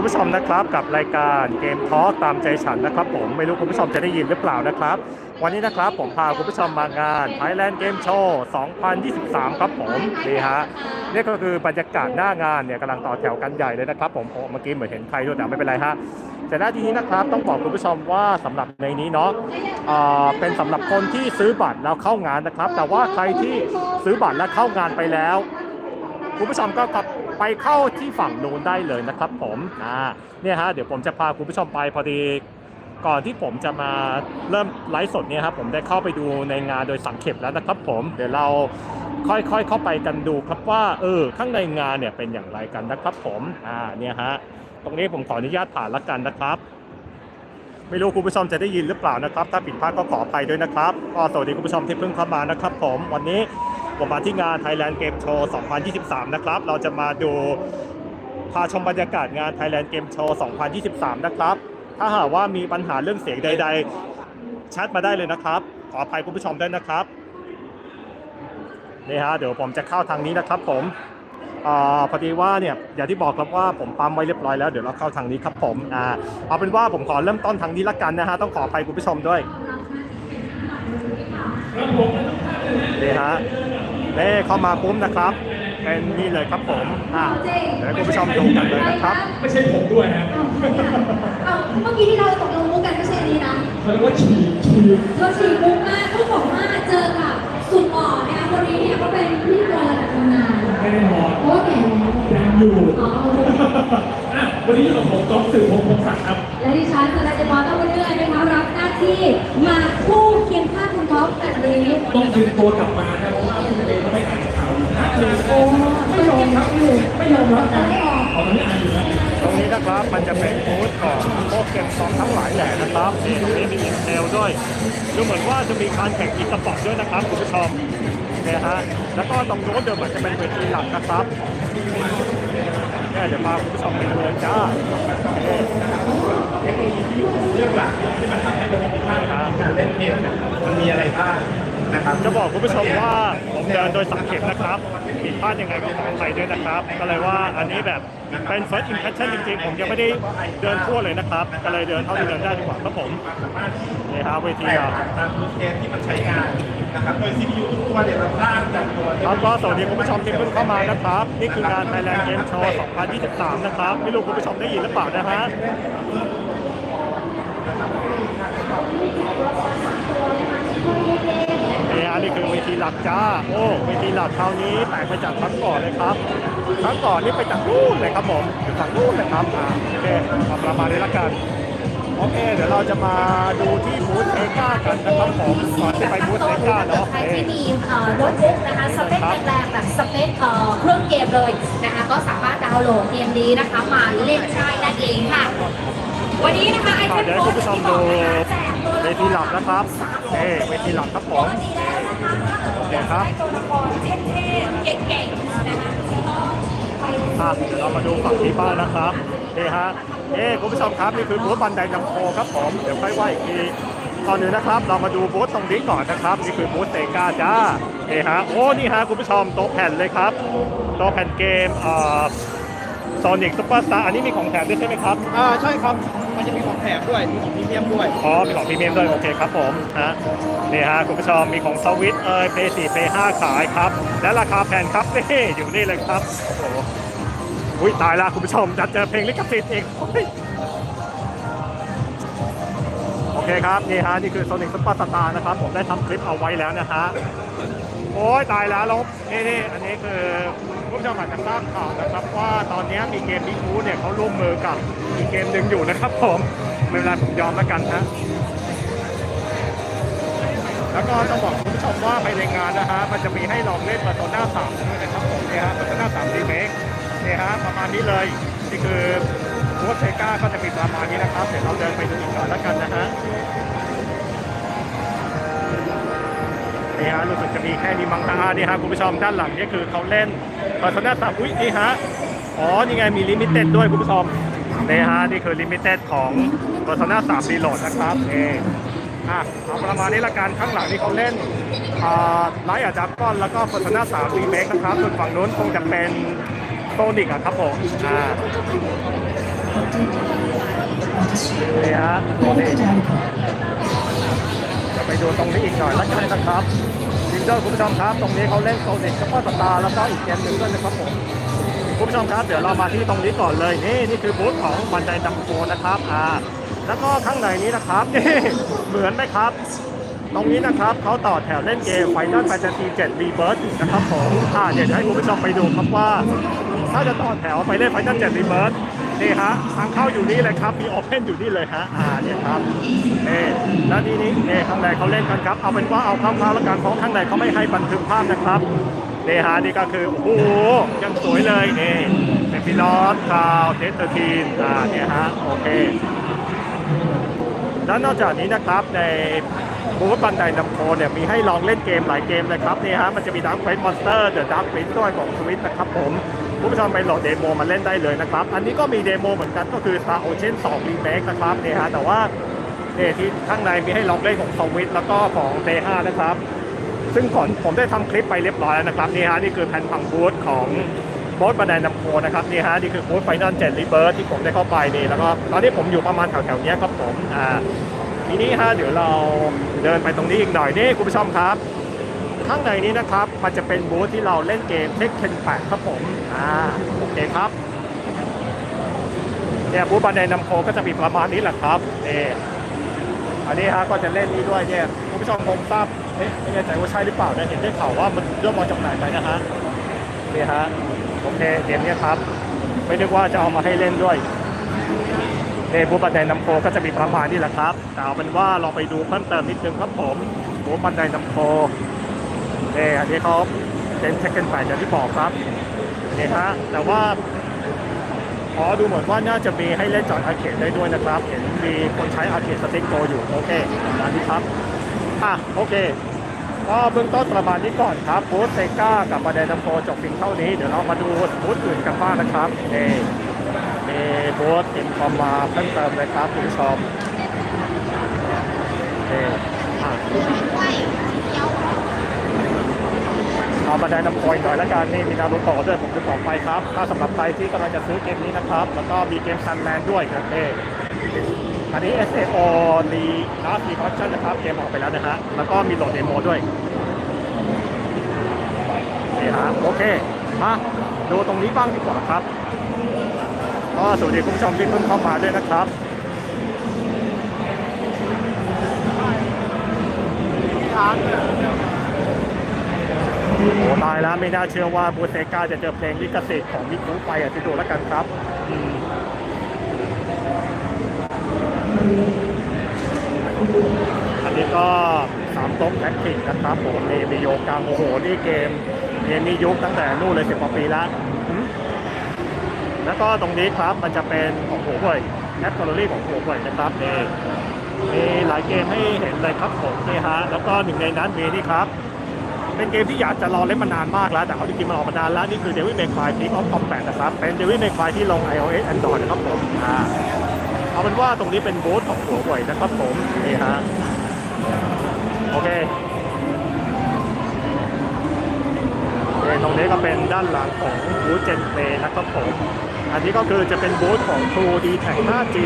คุณผู้ชมนะครับกับรายการเกมทอล์กตามใจฉันนะครับ ผมไม่รู้คุณผู้ชมจะได้ยินหรือเปล่านะครับ วันนี้นะครับผมพาคุณผู้ชมมางาน Thailand Game Show 2023 ครับผมนี่ฮะนี่ก็คือบรรยากาศหน้างานเนี่ยกำลังต่อแถวกันใหญ่เลยนะครับผมโอ้เมื่อกี้เหมือนเห็นใครด้วยแต่ไม่เป็นไรฮะแต่หน้าที่นี้นะครับต้องบอกคุณผู้ชมว่าสำหรับในนี้เนาะเป็นสำหรับคนที่ซื้อบัตรแล้วเข้างานนะครับ แต่ว่าใครที่ซื้อบัตรแล้วเข้างานไปแล้ว คุณผู้ชมก็กลับ ไปเข้าที่ฝั่งนู้นได้เลยนะครับผมอ่าเนี่ยฮะเดี๋ยวผมจะพาคุณผู้ชมไปพอดีก่อนที่ผมจะมาเริ่มไลฟ์สดเนี่ยครับผมได้เข้าไปดูในงานโดยสังเขปแล้วนะครับผมเดี๋ยวเราค่อยๆเข้าไปกันดูครับว่าเออข้างในงานเนี่ยเป็นอย่างไรกันนะครับผมอ่าเนี่ยฮะตรงนี้ผมขออนุญาตผ่านละกันนะครับ ไม่รู้คุณผู้ชมจะได้ยินหรือเปล่านะครับ ถ้าผิดพลาดก็ขออภัยด้วยนะครับก็สวัสดีคุณผู้ชมที่เพิ่งเข้ามานะครับ ผมวันนี้ ผมมาที่งาน Thailand Game Show 2023 นะครับ เราจะมาดูพาชมบรรยากาศงาน Thailand Game Show 2023 นะครับ ถ้าหากว่ามีปัญหาเรื่องเสียงใด ๆ แชทมาได้เลยนะครับ ขออภัยคุณผู้ชมด้วยนะครับ นี่ฮะ เดี๋ยวผมจะเข้าทางนี้นะครับผมอ่าพอดีว่าเนี่ยอย่างที่บอกครับว่าผมปั๊มไว้เรียบร้อยแล้วเดี๋ยวเราเข้าทางนี้ครับผมอ่าเอาเป็นว่าผมขอเริ่มต้นทางนี้ละกันนะฮะต้องขออภัยคุณผู้ชมด้วยนี่ฮะ เน่เข้ามาปุ๊บนะครับ เป็นนี่เลยครับผมอ่าเดี๋ยวให้คุณผู้ชมดูกันเลยนะครับ ไม่ใช่ผมด้วยนะเอาเมื่อกี้ที่เราตกลงมุกกันไม่ใช่นี้นะเขาเรียกว่าฉีกฉีกเราฉีกมุกมากต้องบอกว่าเจอกับสุดหล่อนะคะคนนี้เนี่ยเขาเป็นพิธีกรระดับตำนานไม่ได้นอนเพราะว่าแก่แล้วยังอยู่อ๋อโอเคอะ วันนี้อยู่กับผมก๊อฟสื่อพงศ์พงศักดิ์ครับ และดิฉันจะได้จะมาต้องไปเรื่อยนะคะรับหน้าที่มาคู่เคียงข้างคุณท็อปแบบนี้ต้องดึงตัวกลับมานะเพราะว่าคุณเองก็ไม่อ่านข่าวนะเลยโอ้ไม่ยอมรับอยู่ไม่ยอมรับแต่นะไม่ออกเอาตอนนี้อ่านอยู่นะตรงนี้นะครับมันจะเป็นบูธของพวกเกมซองทั้งหลายแหล่นะครับนี่ตรงนี้มีอินเทลด้วยดูเหมือนว่าจะมีการแข่งอีสปอร์ตด้วยนะครับคุณผู้ชมเนี่ยฮะแล้วก็ตรงโน้นเดิมเหมือนจะเป็นเวทีหลักนะครับ เนี่ยเดี๋ยวพาคุณผู้ชมไปดูเลยจ้าเนี่ยเรื่องหลักที่มันทำให้เป็นมีค่าการเล่นเกมเนี่ยมันมีอะไรบ้างนะครับจะบอกคุณผู้ชมว่าผมเดินโดยสังเกตนะครับผิดพลาดยังไงก็ขออภัยด้วยนะครับ ก็เลยว่าอันนี้แบบเป็น first impression จริงๆ ผมยังไม่ได้เดินทั่วเลยนะครับ ก็เลยเดินเท่าที่เดินได้ดีกว่าครับผมนี่ครับเวทีแต่ครับตามเกมที่มันใช้งาน นะครับโดย CPU ทุกตัวเนี่ยเราสร้างจากตัว ครับก็สวัสดีคุณผู้ชมที่เพิ่งเข้ามานะครับ นี่คืองาน Thailand Game Show 2023 นะครับ ไม่รู้คุณผู้ชมได้ยินหรือเปล่านะฮะนี่อันนี้คือเวทีหลักจ้า โอ้เวทีหลักคราวนี้แตกไปจากครั้งก่อนเลยครับ ครั้งก่อนนี่ไปจากนู่นเลยครับผมอยู่ฝั่งนู่นเลยครับอ่าโอเคเอาประมาณนี้ละกัน โอเค เดี๋ยวเราจะมาดูที่บูธเซก้ากันนะครับผมก่อนที่ไปบูธเซก้าเนาะใครที่มีโน้ตบุ๊กนะคะสเปคแรงๆแบบสเปคเอ่อเครื่องเกมเลยนะคะก็สามารถดาวน์โหลดเกมนี้นะคะมาเล่นได้นั่นเองค่ะ วันนี้นะคะไอเทมเดี๋ยวให้คุณผู้ชมดูเวทีหลักนะครับเอ้เวทีหลักครับผมเดี๋ยครับตัวละครเท่ๆเก่งๆนะคะ อะเดี๋ยวเรามาดูฝั่งที่บ้านนะครับเฮ้ฮะเอ้คุณผู้ชมครับนี่คือบูธบันไดจัมโคครับผมเดี๋ยวค่อยว่าอีกทีตอนนี้นะครับ เรามาดูบูธตรงนี้ก่อนนะครับนี่คือบูธเซกาจ้าเฮ้ฮะโอ้นี่ฮะคุณผู้ชมโต๊ะแผ่นเลยครับโต๊ะแผ่นเกมเอ่อโซนิกซุปเปอร์สตาร์อันนี้มีของแถมด้วยใช่ไหมครับอ่าใช่ครับ มันจะมีของแถมด้วย มีของพรีเมียมด้วย อ๋อมีของพรีเมียมด้วย โอเคครับผมฮะนี่ฮะคุณผู้ชมมีของสวิตเอ่ยเพย์สี่เพย์ห้าขายครับ และราคาแผ่นครับนี่อยู่นี่เลยครับโอ้โหอุ้ยตายละคุณผู้ชมจะเจอเพลงลิขสิทธิ์อีกโอ้ยโอเคครับนี่ฮะนี่คือโซนิกซุปเปอร์สตาร์นะครับ ผมได้ทำคลิปเอาไว้แล้วนะฮะโอ้ยตายแล้วล้วนี่นี่อันนี้คือ ผู้ชมอาจจะทราบข่าวนะครับ ว่าตอนนี้มีเกมบิ๊กฟูเนี่ยเขาร่วมมือกับอีกเกมหนึ่งอยู่นะครับผมไม่เป็นไรผมยอมแล้วกันฮะแล้วก็ต้องบอกคุณผู้ชมว่าภายในงานนะฮะมันจะมีให้ลองเล่นมาตอนหน้าสามด้วยนะครับผมเนี่ยฮะมาตอนหน้าสามรีเมคเนี่ยฮะประมาณนี้เลยนี่คือโคชเซก้าก็จะมีประมาณนี้นะครับ เดี๋ยวเราเดินไปดูอีกก่อนแล้วกันนะฮะนี่ฮะรู้สึกจะมีแค่นี้มั้งฮะนี่ฮะคุณผู้ชมด้านหลังนี่คือเขาเล่น มาตอนหน้าสามอุ้ยนี่ฮะ อ๋อ นี่ไงมีลิมิเต็ดด้วยคุณผู้ชมนี่ฮะ นี่คือลิมิเต็ดของ Persona 3 Reload นะครับนี่อะเอาประมาณนี้ละกันข้างหลังนี่เขาเล่นไลท์อาดับก้อนแล้วก็ Persona 3 Remake นะครับส่วนฝั่งนู้นคงจะเป็นโซนิกอะครับผมอ่านี่ฮะตัวนี้จะไปดูตรงนี้อีกหน่อยแล้วกันนะครับ ยิงเดคุณผู้ชมครับตรงนี้เขาเล่นโซนิกกับพ่อสตาร์แล้วก็อีกเกมหนึ่งด้วยนะครับผมคุณผู้ชมครับเดี๋ยวเรามาที่ตรงนี้ก่อนเลยนี่นี่คือบูธของบันไดดัมโคนะครับอ่าแล้วก็ข้างในนี้นะครับนี่เหมือนไหมครับ ตรงนี้นะครับเขาต่อแถวเล่นเกม Final Fantasy 7 Rebirth นะครับผมอ่าเดี๋ยวให้คุณผู้ชมไปดูครับว่า ถ้าจะต่อแถวไปเล่น Final 7 Rebirth นี่ฮะทางเข้าอยู่นี่เลยครับ มีโอเพนอยู่นี่เลยฮะ อ่าเนี่ยครับนี่แล้วทีนี้นี่ข้างในเขาเล่นกันครับ เอาเป็นว่าเอาคร่าวๆแล้วกันเพราะข้างในเขาไม่ให้บันทึกภาพนะครับนี่ฮะนี่ก็คือ โอ้โห ยังสวยเลยนี่เป็นพีลอสคาวเทสเตอร์ทีนอ่าเนี่ยฮะ โอเค แล้วนอกจากนี้นะครับในบูธบันไดนำโคเนี่ยมีให้ลองเล่นเกมหลายเกมเลยครับนี่ฮะมันจะมีดักเฟสมอนสเตอร์เดอะดักเฟสด้วยของสวิตนะครับผม คุณผู้ชมไปโหลดเดโมมาเล่นได้เลยนะครับ อันนี้ก็มีเดโมเหมือนกันก็คือ Star Ocean 2 Remake นะครับเนี่ยฮะแต่ว่าเนี่ยที่ข้างในมีให้ลองเล่นของสวิตแล้วก็ของ Play 5นะครับ ซึ่งก่อนผมได้ทำคลิปไปเรียบร้อยแล้วนะครับนี่ฮะนี่คือแผ่นพังบูธของบูธบันไดนำโคนะครับนี่ฮะนี่คือบูธไฟนอลเจ็ดรีเบิร์ที่ผมได้เข้าไปนี่แล้วก็ตอนนี้ผมอยู่ประมาณแถวๆนี้ครับผมอ่าทีนี้ฮะเดี๋ยวเราเดินไปตรงนี้อีกหน่อยนี่คุณผู้ชมครับ ข้างในนี้นะครับ มันจะเป็นบูธที่เราเล่นเกมเทคเคนแปดครับผมอ่าโอเคครับเนี่ยบูธบันไดนำโคก็จะมีประมาณนี้แหละครับนี่อันนี้ฮะก็จะเล่นนี้ด้วยเนี่ยคุณผู้ชมคงทราบเอ๊ะไม่แน่ใจว่าใช่หรือเปล่าเนี่ยเห็นได้ข่าวว่ามันเริ่มมาจำหน่ายไปนะฮะนี่ฮะโอเคเกมนี้ครับ ไม่นึกว่าจะเอามาให้เล่นด้วยเอบูธบันไดนำโคก็จะมีประมาณนี้แหละครับแต่เอาเป็นว่าเราไปดูเพิ่มเติมนิดนึงครับผมบูธบันไดนำโค เอออันนี้เขาเป็นเทคเกนแปอย่างที่บอกครับนี่ฮะแต่ว่าขอดูเหมือนว่าน่าจะมีให้เล่นจอยอาร์เคดได้ด้วยนะครับ เห็นมีคนใช้อาร์เคดสติ๊กโกอยู่ โอเคประมาณนี้ครับ อะ โอเค ก็เบื้องต้นประมาณนี้ก่อนครับบูธเซก้ากับบันไดน้ำโพจบเพียงเท่านี้ เดี๋ยวเรามาดูบูธอื่นกันบ้างนะครับเอมีบูธเอ็นคอมมาเพิ่มเติมเลยครับคุณผู้ชมเอออะ เอาบันไดน้ำโพยหน่อยละกันนี่มีนารูโตะด้วยผมจะบอกไปครับ ถ้าสำหรับใครที่กำลังจะซื้อเกมนี้นะครับ แล้วก็มีเกมซันแมนด้วยครับเออันนี้ SAO รีนาร์ฟีคอร์ชั่นนะครับ เกมออกไปแล้วนะฮะ แล้วก็มีโหลดเดโมด้วยนี่ฮะโอเคมาดูตรงนี้บ้างดีกว่าครับก็สวัสดีคุณผู้ชมที่เพิ่งเข้ามาด้วยนะครับ โอ้ตายแล้วไม่น่าเชื่อว่าบูเซกาจะเจอเพลงลิขสิทธิ์ของมิคุไปอะที่ดูแล้วกันครับอันนี้ก็สามต๊ะแท็กติกนะครับผมเนมีโยกังโอ้โหนี่เกมเกมนี้ยุคตั้งแต่นู่นเลยสิบกว่าปีแล้วแล้วก็ตรงนี้ครับมันจะเป็นของหัวเว่ยแอปแกลเลอรี่ของหัวเว่ยนะครับนี่มีหลายเกมให้เห็นเลยครับผมนี่ฮะแล้วก็หนึ่งในนั้นมีนี่ครับ เป็นเกมที่อยากจะรอเล่นมานานมากแล้ว แต่เขาจริงๆมันออกมานานแล้ว นี่คือ Devil May Cry Peak of Combat นะครับ เป็น Devil May Cry ที่ลง iOS Android นะครับผมอ่าเอาเป็นว่าตรงนี้เป็นบูธของหัวเว่ยนะครับผมนี่ฮะโอเคโอเคตรงนี้ก็เป็นด้านหลังของบูธเจนเ a y นะครับผมอันนี้ก็คือจะเป็นบูธของ True d t a c 5G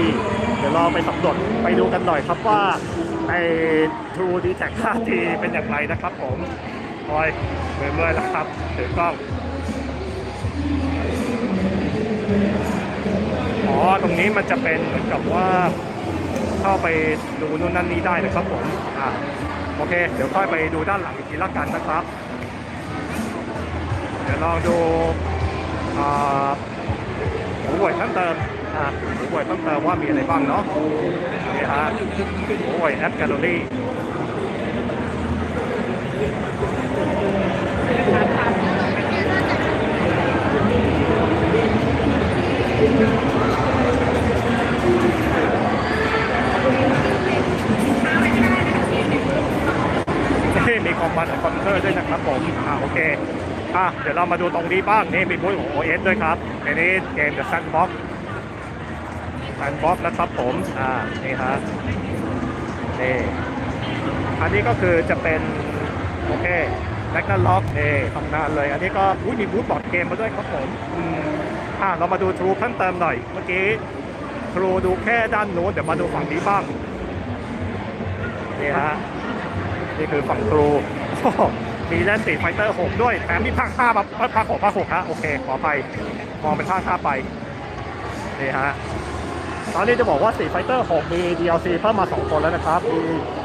เดี๋ยวเราไปสำรวจไปดูกันหน่อยครับว่าไอ้ True d t a c 5G เป็นอย่างไรนะครับผม โอ้ยเมื่อยๆแล้วครับถือกล้องอ๋อตรงนี้มันจะเป็นเหมือนกับว่าเข้าไปดูนู่นนั่นนี่ได้นะครับผมอ่าโอเค เดี๋ยวค่อยไปดูด้านหลังอีกทีละกันนะครับ เดี๋ยวลองดูอ่าหูหวยเพิ่มเติมอ่าหูหวยเพิ่มเติมว่ามีอะไรบ้างเนาะนี่ฮะหูหวยแอปแกลเลอรี่ อะเดี๋ยวเรามาดูตรงนี้บ้างนี่มีบูธของ OS ด้วยครับในนี้เกม The Sandbox Sandbox นะครับผมอ่านี่ฮะนี่อันนี้ก็คือจะเป็น โอเคแลกนั่นล็อกนี่ทำงานเลย อันนี้ก็อุ๊ยมีบูธบอร์ดเกมมาด้วยครับผมอืมอ่าเรามาดูทรูเพิ่มเติมหน่อย เมื่อกี้ครูดูแค่ด้านโน้นเดี๋ยวมาดูฝั่งนี้บ้างนี่ฮะนี่คือฝั่งครู มีเล่นสีไฟเตอร์ 6 ด้วยแถมมีภาค5มาภาค6ภาค6ฮะโอเค ขอไปมองเป็นภาค5ไปนี่ฮะตอนนี้จะบอกว่าสีไฟเตอร์6มี DLC เพิ่มมา 2 คนแล้วนะครับ มี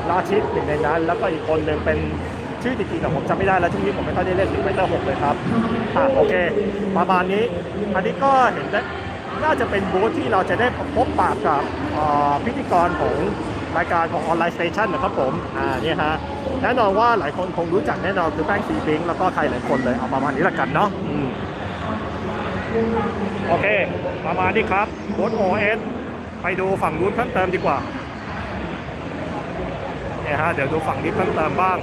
ราชิตหนึ่งในนั้น แล้วก็อีกคนหนึ่งเป็นชื่อจริงๆแต่ผมจำไม่ได้แล้วช่วงนี้ผมไม่ค่อยได้เล่นสีไฟเตอร์6เลยครับอะโอเค ประมาณนี้ อันนี้ก็เห็นได้น่าจะเป็นบูธที่เราจะได้พบปะกับพิธีกรของรายการของออนไลน์สเตชันนะครับผม อ่าเนี่ยฮะ แน่นอนว่าหลายคนคงรู้จักแน่นอนคือแป้งสีบิงแล้วก็ใครหลายคนเลยเอาประมาณนี้ละกันเนาะโอเค ประมาณนี้ครับบูธ OS ไปดูฝั่งนู้นเพิ่มเติมดีกว่าเนี่ยฮะเดี๋ยวดูฝั่งนี้เพิ่มเติมบ้าง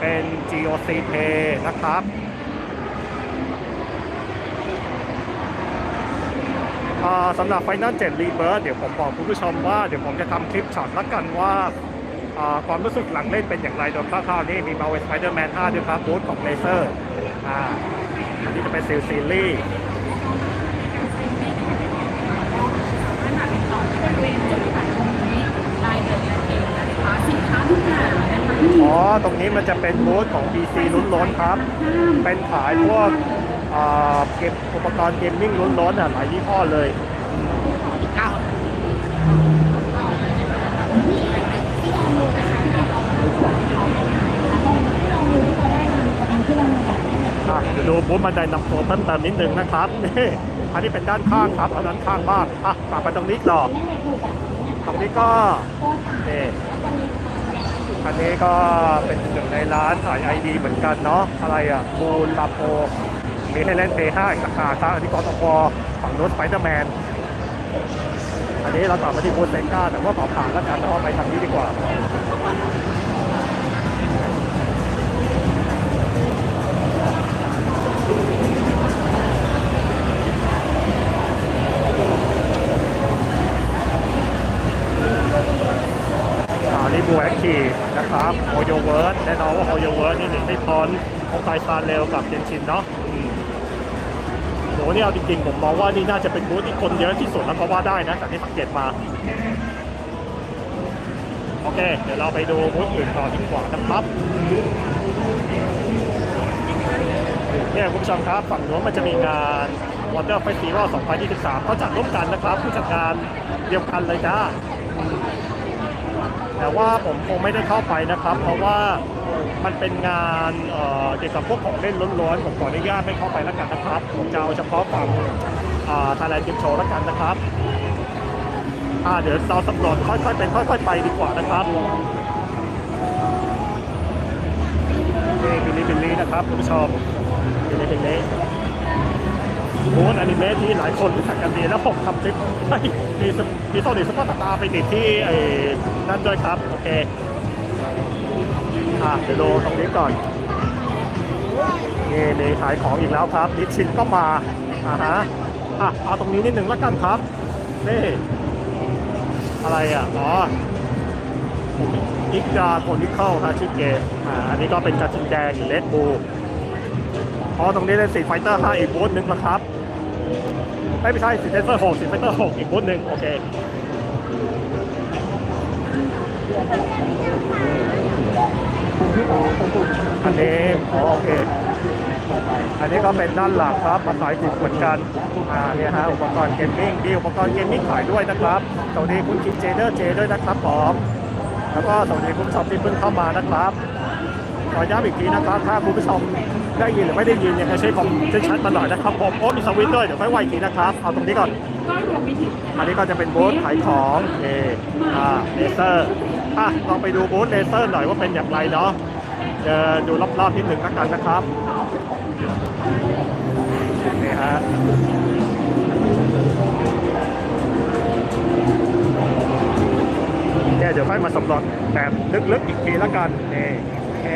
เป็น GOC Pay นะครับสำหรับ Final 7 Rebirth เดี๋ยวผมบอกคุณผู้ชมว่า เดี๋ยวผมจะทำคลิปช็อตละกันว่า ความรู้สึกหลังเล่นเป็นอย่างไรโดยคร่าวๆนี่มีมาเวสไ p เดอร์แมน5ด้วยครับบูธของเลเซอร์อ่าอันนี้จะเป็นซีซีรีส์อ๋อ ตรงนี้มันจะเป็นบูธของ PC ลุ้นๆครับ เป็นขายพวกเก็บอุปกรณ์เกมมิ่งลุ้นๆอะหลายยี่ห้อเลย9 ดี๋ยวดูบูธบันไดนำตัวเพิ่มเติมนิดนึงนะครับนี่อันนี้เป็นด้านข้างครับเอาด้านข้างบ้างอะกลับไปตรงนี้ต่อตรงนี้ก็นี่อันนี้ก็เป็นหนึ่งในร้านขายไอดีเหมือนกันเนาะอะไรอะบูนลาโปมีให้เล่นเพย์ห้าอีกต่างหากอันนี้กตพฝั่งนู้นสไปเดอร์แมน อันนี้เราต่อมาที่บูธเซนก้าแต่ว่าขอผ่านแล้วกันเอาไปทางนี้ดีกว่า ไกซานเร็วกับเจนชินเนาะโหนี่เอาจริงๆ ผมมองว่านี่น่าจะเป็นบูธที่คนเยอะที่สุดแล้วก็ว่าได้นะจากที่สังเกตมา โอเค เดี๋ยวเราไปดูบูธอื่นต่อดีกว่านะครับเนี่ยคุณผู้ชมครับ ฝั่งโน้นมันจะมีงาน Water Festival 2023เขาจัดร่วมกันนะครับ ผู้จัดงานเดียวกันเลยจ้าแต่ว่าผมคงไม่ได้เข้าไปนะครับ เพราะว่า มันเป็นงานเกี่ยวกับพวกของเล่นล้วนๆผมขออนุญาตไม่เข้าไปล้วกันนะครับผมจะเอาเฉพาะฝั่งไทยแลนด์เกมโชว์ล้วกันนะครับเดี๋ยวเราสำรวจค่อยๆเป็นค่อย ๆ ไปดีกว่านะครับนี่บิลลี่บิลลี่นะครับคุณผู้ชมบิลลี่บิลลี่บูธอนิเมะที่หลายคนรู้จักกันดีแล้วผมทำคลิปให้มีสมีโซนิสปอร์ตตาไปติดที่ไอ้นั่นด้วยครับ โอเค อะเดี๋ยวดูตรงนี้ก่อน นี่นี่ขายของอีกแล้วครับนิชชินก็มาอ่าฮะอะเอาตรงนี้นิดหนึ่งแล้วกันครับ นี่ อะไรอะ อ๋ออิกดาโคนิเคิลฮะชื่อเกมอ่า อันนี้ก็เป็นกระทิงแดงเลดบูอ๋อตรงนี้เป็นสีไฟเตอร์ 5 อีกบูธหนึ่งนะครับ ไม่ไม่ใช่สีไฟเตอร์ 6สีไฟเตอร์ 6 อีกบูธหนึ่งโอเค อันนี้อ๋อโอเค อันนี้ก็เป็นด้านหลักครับมาขายถูกเหมือนกัน อ่าเนี่ยฮะอุปกรณ์เกมมิ่งมีอุปกรณ์เกมมิ่งขายด้วยนะครับสวัสดีคุณคิมเจเดอร์เจด้วยนะครับผมแล้วก็สวัสดีคุณผู้ชมที่เพิ่งเข้ามานะครับขอย้ำอีกทีนะครับถ้าคุณผู้ชมได้ยินหรือไม่ได้ยินยังไงช่วยคอมช่วยแชทมาหน่อยนะครับผมโอ้มีสวิตด้วยเดี๋ยวค่อยไวอีกทีนะครับเอาตรงนี้ก่อน อันนี้ก็จะเป็นบูธขายของเออ่าเลเซอร์อะลองไปดูบูธเลเซอร์หน่อยว่าเป็นอย่างไรเนาะ เดี๋ยวดูรอบๆนิดหนึ่งแล้วกันนะครับนี่ฮะเนี่ยเดี๋ยวค่อยมาสำรวจแบบลึกๆอีกทีแล้วกันนี่โอ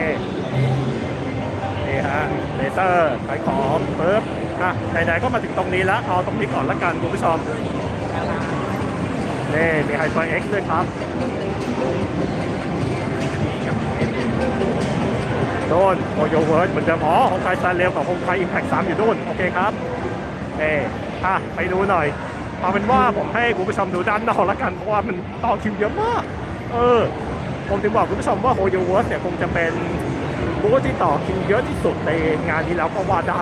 เนี่ฮะเลเซอร์ขายของปึ๊บอะไหนๆก็มาถึงตรงนี้แล้วเอาตรงนี้ก่อนละกันคุณผู้ชมนี่มีไฮเปอร์เอ็กซ์ด้วยครับ โดนโอโยเวิร์ดเหมือนเดิมอ๋อของไทยซานเร็วกับของไทยอิมแพคสามอยู่โดนโอเคครับเออะไปดูหน่อยเอาเป็นว่าผมให้คุณผู้ชมดูด้านนอกแล้วกันเพราะว่ามันต่อคิวเยอะมากเออผมถึงบอกคุณผู้ชมว่าโฮโยเวิร์สเนี่ยคงจะเป็นบูธที่ต่อคิวเยอะที่สุดในงานนี้แล้วก็ว่าได้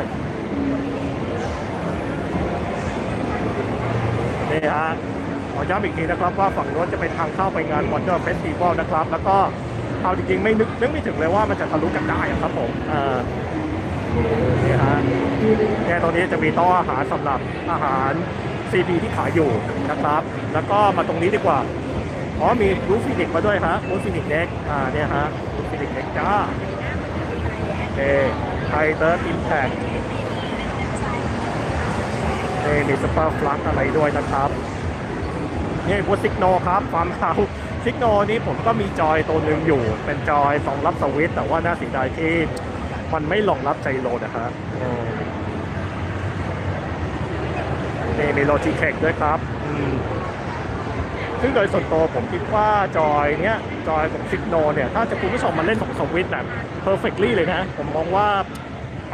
นี่ฮะขอย้ำอีกทีนะครับว่าฝั่งโน้นจะเป็นทางเข้าไปงาน Wonder Festival นะครับ แล้วก็ เอาจริงๆไม่นึกนึกไม่ถึงเลยว่ามันจะทะลุกันได้อะครับผมเนี่ฮะเนี่ตรงนี้จะมีโต๊ะอาหารสำหรับอาหาร CP ที่ขายอยู่นะครับ แล้วก็มาตรงนี้ดีกว่าอ๋อมีรูฟินิกมาด้วยฮะรูฟินิกเด็กอ่าเนี่ยฮะรูฟินิกเด็กจ้าโอเคไทเตอร์อิมแพคนี่มีสปาร์ฟลักอะไรด้วยนะครับนี่พวกซิกโนครับฟาร์มเฮา ซิกโนนี้ผมก็มีจอยตัวหนึ่งอยู่ เป็นจอยสองรับสวิตช์แต่ว่าน่าเสียดายที่มันไม่รองรับใจโลนะครับอืมนี่มีโลจิเทคด้วยครับอืมซึ่งโดยส่วนตัวผมคิดว่าจอยเนี้ยจอยของซิกโนเนี่ย ถ้าจะคุณผู้ชมมาเล่นของสวิตช์แบบ perfectly เลยนะ ผมมองว่า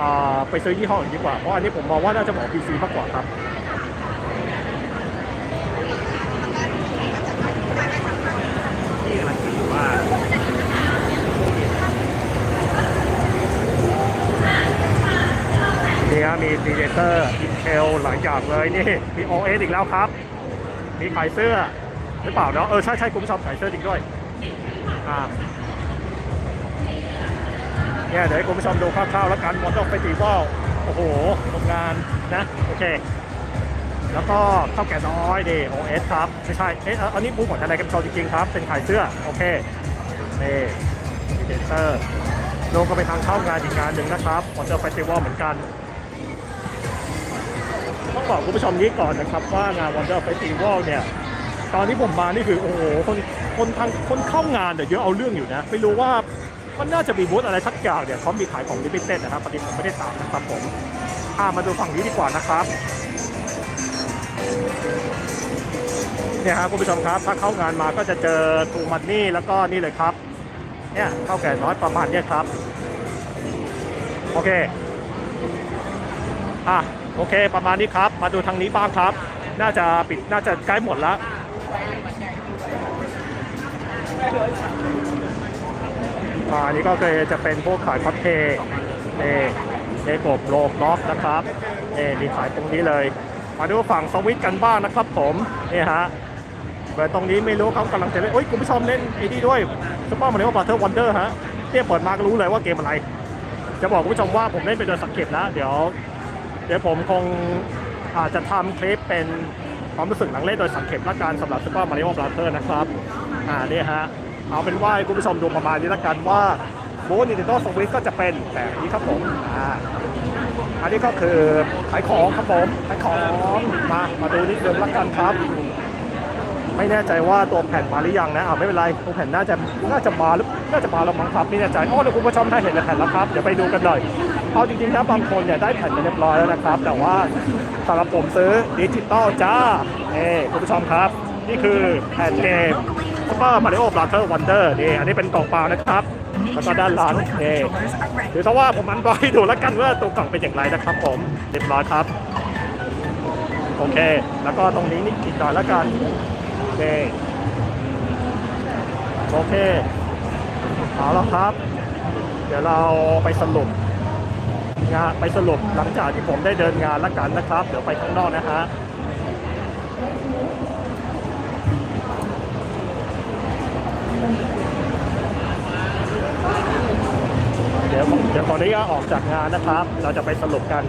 อ่าไปซื้อยี่ห้ออื่นดีกว่า เพราะอันนี้ผมมองว่าน่าจะเหมาะ PC มากกว่าครับ ที่กำลังคิดอยู่ ว่านี่ฮะมีซีเดเตอร์อินเทลหลายอย่างเลยนี่มี OS อีกแล้วครับ มีขายเสื้อหรือเปล่าเนาะเออใช่ใช่คุณผู้ชมขายเสื้อจริงด้วยอ่าเนี่ยเดี๋ยวให้คุณผู้ชมดูคร่าวๆแล้วกันมอเตอร์เฟสติวัลโอ้โหโรงงานนะ โอเค แล้วก็ข้าวแก่น้อยดี OS ครับไม่ใช่เอ๊ะอันนี้บูธของอะไรกันโชว์จริงๆครับ เป็นขายเสื้อ โอเคนี่เดนเซอร์ลก็ไปทางเข้างานอีกงานหนึ่งนะครับมอเตอร์เฟสติวัลเหมือนกันต้องบอกคุณผู้ชมนี้ก่อนนะครับว่างาน Wonder Festival เนี่ยตอนที่ผมมานี่คือโอ้โหคนคนทางคนเข้างานเนี่ยเยอะเอาเรื่องอยู่นะ ไม่รู้ว่ามันน่าจะมีบูธอะไรสักอย่างเนี่ยเขามีขายของลิมิเต็ดนะครับปฏิผมไม่ได้ตามนะครับผมอ่ามาดูฝั่งนี้ดีกว่านะครับ เนี่ยครับคุณผู้ชมครับ ถ้าเข้างานมาก็จะเจอทูมันนี่แล้วก็นี่เลยครับ เนี่ยเข้าแก่น้อยประมาณเนี้ยครับ โอเคอะโอเค ประมาณนี้ครับ มาดูทางนี้บ้างครับ น่าจะปิดน่าจะใกล้หมดแล้วอันนี้ก็คือจะเป็นพวกขายคอสเพย์เอเอกบโลกล็อกนะครับเอมีขายตรงนี้เลย มาดูฝั่งสวิตกันบ้างนะครับผมนี่ฮะเปิดตรงนี้ไม่รู้เขากำลังจะเล่นโอ้ยคุณผู้ชมเล่นไอ้นี่ด้วยซุปเปอร์มาริโอบัตเตอร์วันเดอร์ฮะเนี่ยเปิดมาก็รู้เลยว่าเกมอะไร จะบอกคุณผู้ชมว่าผมเล่นไปโดยสังเกตแล้วเดี๋ยว เดี๋ยวผมคงอาจจะทำคลิปเป็นความรู้สึกหลังเล่นโดยสังเกตละกันสำหรับซุปเปอร์มาริโอบราเธอร์นะครับอ่าเนี่ยฮะเอาเป็นว่าให้คุณผู้ชมดูประมาณนี้ละกันว่าบูธ Nintendo Switch ก็จะเป็นแบบนี้ครับผมอ่า อันนี้ก็คือขายของครับผมขายของมามาดูนิดนึงละกันครับ ไม่แน่ใจว่าตัวแผ่นมาหรือยังนะอ่าไม่เป็นไรตัวแผ่นน่าจะน่าจะมาหรือน่าจะมาแล้วมั้งครับไม่แน่ใจอ๋อเดี๋ยวคุณผู้ชมได้เห็นแผ่นแล้วครับเดี๋ยวไปดูกันเลยเอาจริงๆนะบางคนเนี่ยได้แผ่นไปเรียบร้อยแล้วนะครับ แต่ว่าสำหรับผมซื้อดิจิตอลจ้าเอ้คุณผู้ชมครับ นี่คือแผ่นเกมซุปเปอร์มาริโอบราเธอร์วันเดอร์นี่อันนี้เป็นกล่องเปล่านะครับ แล้วก็ด้านหลังนี่ถือซะว่าผมอันบอยดูแล้วกันว่าตัวกล่องเป็นอย่างไรนะครับผมเรียบร้อยครับ โอเค แล้วก็ตรงนี้นิดอีกหน่อยแล้วกันโอเคโอเคเอาละครับ เดี๋ยวเราไปสรุปงานไปสรุปหลังจากที่ผมได้เดินงานแล้วกันนะครับ เดี๋ยวไปข้างนอกนะฮะเดี๋ยวเดี๋ยวตออนุญาตออกจากงานนะครับ เราจะไปสรุปกัน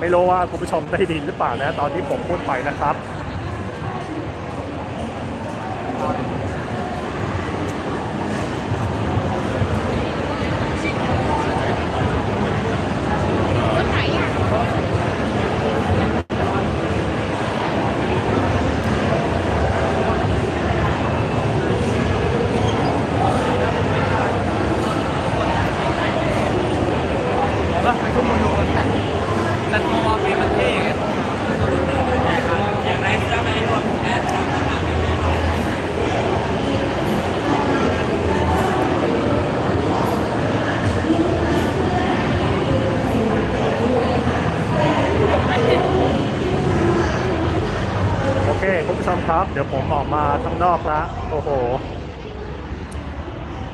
ไม่รู้ว่าคุณผู้ชมได้ยินหรือเปล่านะ ตอนที่ผมพูดไปนะครับ แล้วทุกคนดูนั่นเพราะว่าเกมมันเท่ไงอย่างไร ข้างนอกละโอ้โห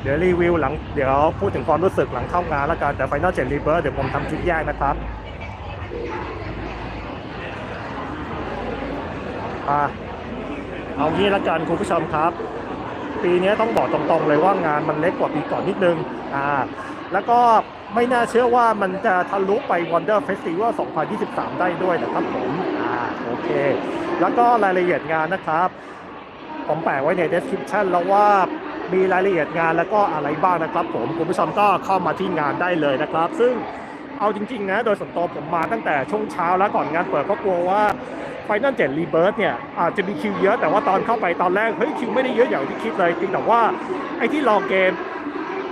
เดี๋ยวรีวิวหลังเดี๋ยวพูดถึงความรู้สึกหลังเข้างานแล้วกันแต่ Final 7 Rebirth เดี๋ยวผมทำคลิปแยกนะครับอะเอางี้ละกันคุณผู้ชมครับ ปีนี้ต้องบอกตรงๆเลยว่างานมันเล็กกว่าปีก่อนนิดนึงอ่าแล้วก็ไม่น่าเชื่อว่ามันจะทะลุไป Wonder Festival 2023 ได้ด้วยนะครับผมอ่าโอเค แล้วก็รายละเอียดงานนะครับ ผมแปะไว้ใน description แล้วว่า มีรายละเอียดงานแล้วก็อะไรบ้างนะครับ ผมคุณผู้ชมก็เข้ามาที่งานได้เลยนะครับ ซึ่งเอาจริงๆนะโดยส่วนตัวผมมาตั้งแต่ช่วงเช้าแล้วก่อนงานเปิดก็กลัวว่า Final 7 Rebirth เนี่ยอาจจะมีคิวเยอะแต่ว่าตอนเข้าไปตอนแรกเฮ้ยคิวไม่ได้เยอะอย่างที่คิดเลยจริงแต่ว่าไอ้ที่รอเกม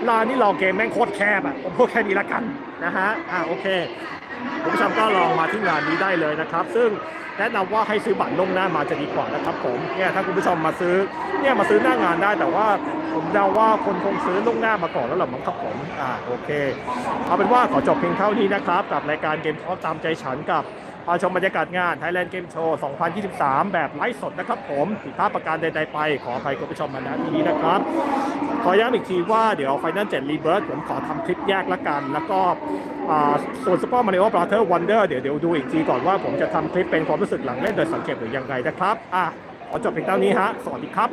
ลานนี่รอเกมแม่งโคตรแคบอะผมพูดแค่นี้ละกันนะฮะอ่าโอเค คุณผู้ชมก็ลองมาที่งานนี้ได้เลยนะครับ ซึ่งแนะนำว่าให้ซื้อบัตรล่วงหน้ามาจะดีกว่านะครับผมเนี่ยถ้าคุณผู้ชมมาซื้อเนี่ยมาซื้อหน้างานได้แต่ว่าผมเดาว่าคนคงซื้อล่วงหน้ามาก่อนแล้วหรอมั้งครับผมอ่าโอเค เอาเป็นว่าขอจบเพียงเท่านี้นะครับ กับรายการเกมทอล์ตามใจฉันกับพาชมบรรยากาศงาน Thailand Game Show 2023 แบบไลฟ์สดนะครับผมผิดพลาดประการใดๆไป ขออภัยคุณผู้ชมมาณที่นี้นะครับ ขอย้ำอีกทีว่าเดี๋ยว Final 7 Rebirth ผมขอทำคลิปแยกละกัน แล้วก็ อ่าส่วน Super Mario Brother Wonder เดี๋ยวเดี๋ยวดูอีกทีก่อนว่าผมจะทำคลิปเป็นความรู้สึกหลังเล่นโดยสังเกตหรือยังไงนะครับ อะ ขอจบเพียงเท่านี้ฮะ สวัสดีครับ